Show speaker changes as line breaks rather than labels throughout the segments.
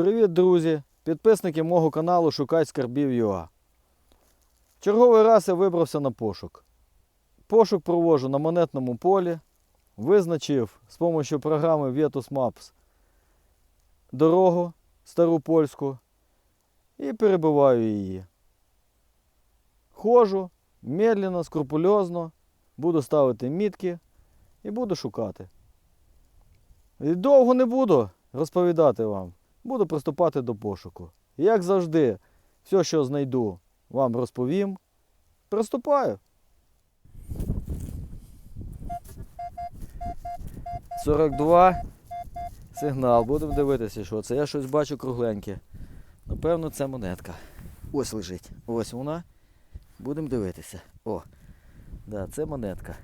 Привіт, друзі! Підписники мого каналу Шукать скарбів ЮА. Черговий раз я вибрався на пошук. Пошук проводжу на монетному полі. Визначив з допомогою програми Vetus Maps дорогу стару польську і перебиваю її. Ходжу медленно, скрупульозно, буду ставити мітки і буду шукати. І довго не буду розповідати вам. Буду приступати до пошуку. Як завжди, все, що знайду, вам розповім. Приступаю. 42. Сигнал. Будемо дивитися, що це. Я щось бачу кругленьке. Напевно, це монетка. Ось лежить. Ось вона. Будемо дивитися. О. Да, це монетка.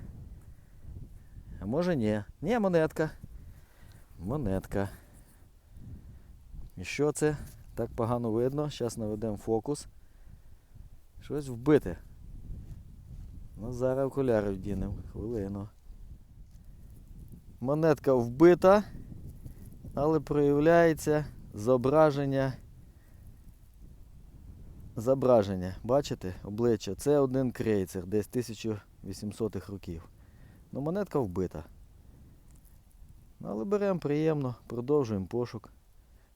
А може ні. Ні, монетка. Монетка. І що це? Так погано видно. Зараз наведемо фокус. Щось вбите. Ну, зараз окуляри вдінемо. Хвилину. Монетка вбита, але проявляється зображення. Зображення. Бачите? Обличчя. Це один крейцер, десь 1800-х років. Ну, монетка вбита. Ну, але беремо приємно, продовжуємо пошук.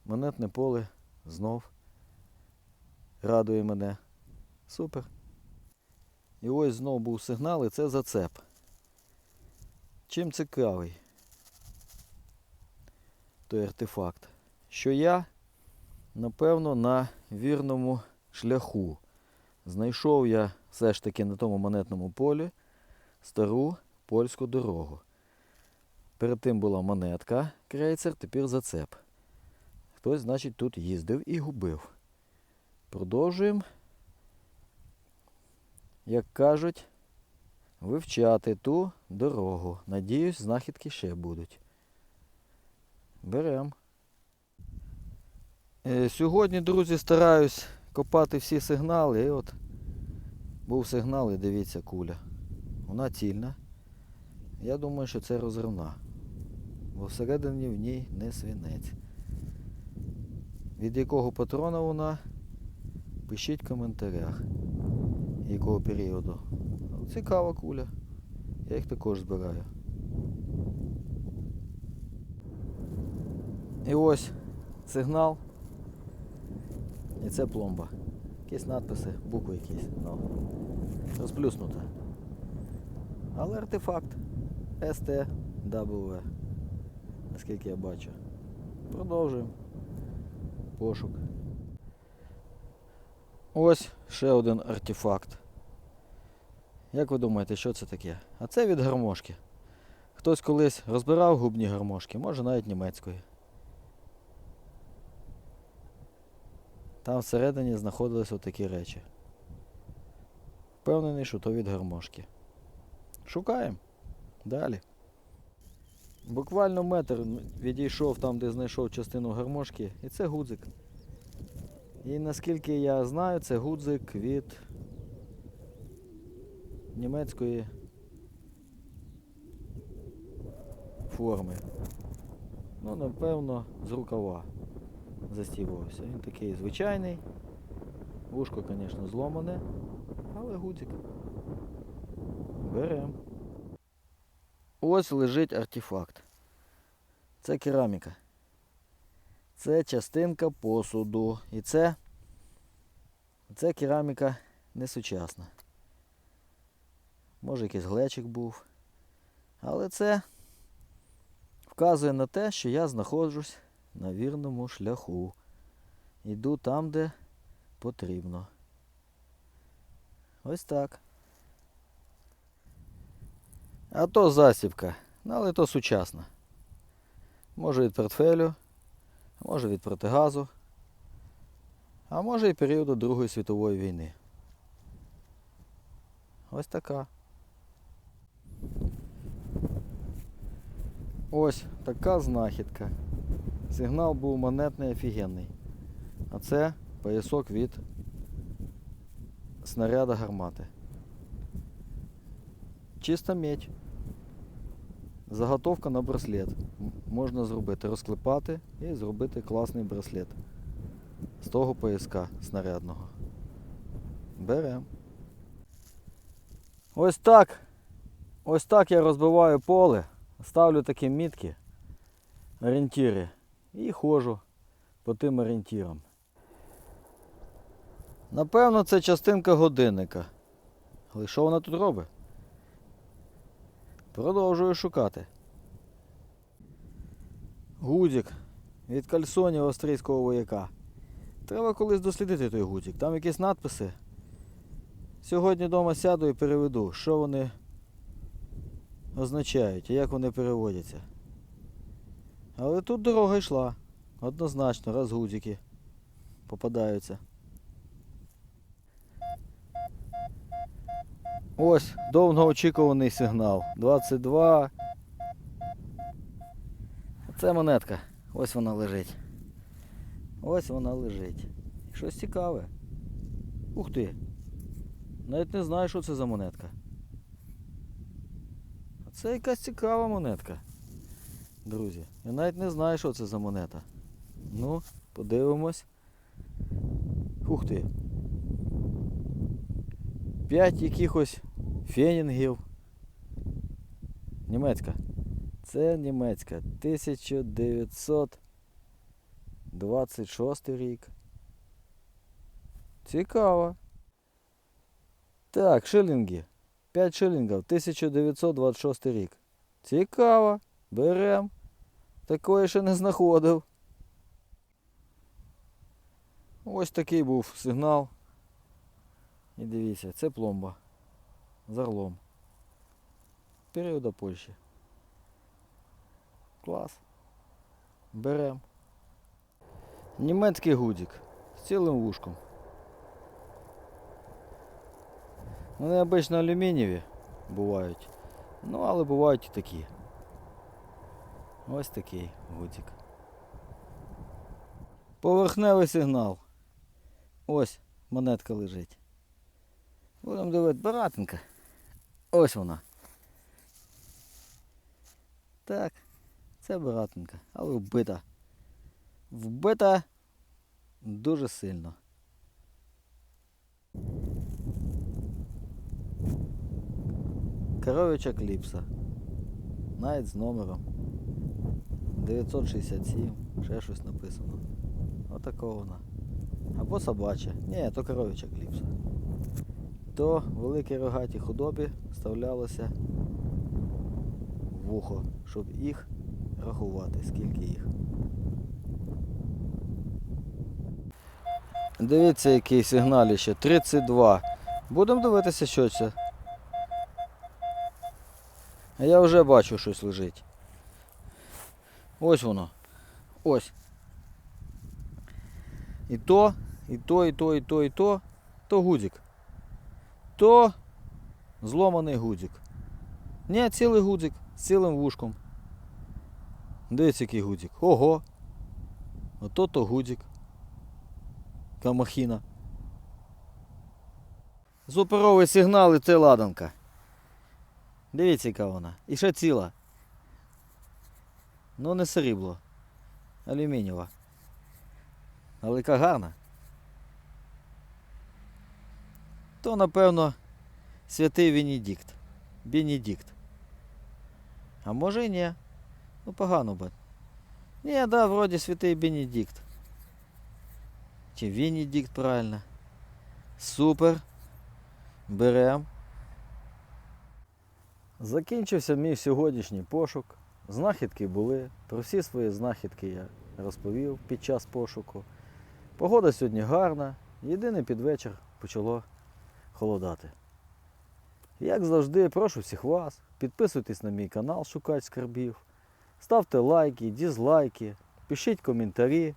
Монетне поле знов радує мене. Супер. І ось знов був сигнал, і це зацеп. Чим цікавий той артефакт? Що я, напевно, на вірному шляху. Знайшов я все ж таки на тому монетному полі стару польську дорогу. Перед тим була монетка, крейцер, тепер зацеп. Хтось, значить, тут їздив і губив. Продовжуємо, як кажуть, вивчати ту дорогу. Надіюсь, знахідки ще будуть. Берем. Е, Сьогодні, друзі, стараюсь копати всі сигнали. І от був сигнал, і дивіться, куля. Вона цільна. Я думаю, що це розривна. Бо всередині в ній не свинець. Від якого патрона вона? Пишіть в коментарях. Якого періоду. Ну, Цікава куля. Я їх також збираю. І ось сигнал. І це пломба. Якісь надписи, букви якісь. Ну, розплюснута. Але артефакт STW. Наскільки я бачу. Продовжуємо пошук. Ось ще один артефакт. Як ви думаєте, що це таке? А це від гармошки. Хтось колись розбирав губні гармошки, може навіть німецької. Там всередині знаходились отакі речі. Впевнений, що то від гармошки. Шукаємо. Далі. Буквально метр відійшов там, де знайшов частину гармошки, і це гудзик. І наскільки я знаю, це гудзик від німецької форми. Ну, напевно, з рукава застібувався. Він такий звичайний. Вушко, звісно, зломане, але гудзик. Беремо. Ось лежить артефакт. Це кераміка. Це частинка посуду. І це, це кераміка не сучасна. Може якийсь глечик був. Але це вказує на те, що я знаходжусь на вірному шляху. Йду там, де потрібно. Ось так. А то засібка, ну, але то сучасна. Може від портфелю, може від протигазу, а може і періоду Другої світової війни. Ось така. Ось така знахідка. Сигнал був монетний офігенний. А це поясок від снаряда гармати. Чиста медь. Заготовка на браслет. Можна зробити, розклепати і зробити класний браслет. З того пояска снарядного. Берем. Ось так. Ось так я розбиваю поле, ставлю такі мітки, орієнтири і ходжу по тим орієнтирам. Напевно, це частинка годинника. Але що вона тут робить? Продовжую шукати. Гудзик від кальсонів австрійського вояка. Треба колись дослідити той гудзик. Там якісь надписи. Сьогодні вдома сяду і переведу, що вони означають і як вони переводяться. Але тут дорога йшла. Однозначно, раз гудзики попадаються. Ось довгоочікуваний сигнал. 22. Це монетка. Ось вона лежить. Ось вона лежить. Щось цікаве. Ух ти. Навіть не знаю, що це за монетка. Це якась цікава монетка. Друзі. Я навіть не знаю, що це за монета. Ну, подивимось. Ух ти. П'ять якихось фенінгів. Німецька. Це німецька. 1926 рік. Цікаво. Так, шилінги. 5 шилінгів. 1926 рік. Цікаво. Берем. Такої ще не знаходив. Ось такий був сигнал. І дивіться, це пломба. З орлом. Періода Польщі. Клас. Берем. Німецький гудзик з цілим вушком. Вони обично алюмінієві бувають. Ну, але бувають і такі. Ось такий гудзик. Поверхневий сигнал. Ось монетка лежить. Будемо дивити баратенька. Ось вона. Так, це баратенька, але вбита. Вбита дуже сильно. Коров'яча кліпса. Навіть з номером. 967, ще щось написано. Отако вона. Або собача. Ні, то коров'яча кліпса. То великій рогатій худобі вставлялося вухо, щоб їх рахувати, скільки їх. Дивіться, який сигналіще. 32. Будемо дивитися, що це. А я вже бачу, щось лежить. Ось воно. Ось. І то, і то, і то, і то, і то, то гудзик. То зломаний гудзик. Ні, цілий гудзик з цілим вушком. Дивіться, який гудзик. Ого! Ото то гудзик. Камахіна. Суперовий сигнал і це ладанка. Дивіться, яка вона. І ще ціла. Ну не срібло. Алюмінієва. Але яка гарна. То, напевно, святий Венедикт. Бенедикт. А може і ні. Ну погано би. Ні, да, вроді святий Бенедикт. Чи Венедикт правильно. Супер. Берем. Закінчився мій сьогоднішній пошук. Знахідки були. Про всі свої знахідки я розповів під час пошуку. Погода сьогодні гарна. Єдине під вечір почало холодати. Як завжди, прошу всіх вас, підписуйтесь на мій канал Шукать скарбів, ставте лайки, дізлайки, пишіть коментарі.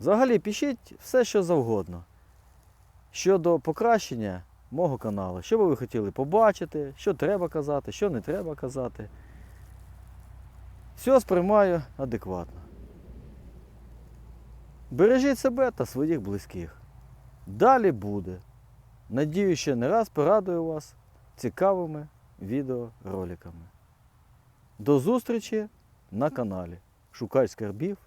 Взагалі пишіть все, що завгодно. Щодо покращення мого каналу, що би ви хотіли побачити, що треба казати, що не треба казати. Все сприймаю адекватно. Бережіть себе та своїх близьких. Далі буде. Надію, ще не раз порадую вас цікавими відеороликами. До зустрічі на каналі. Шукай скарбів.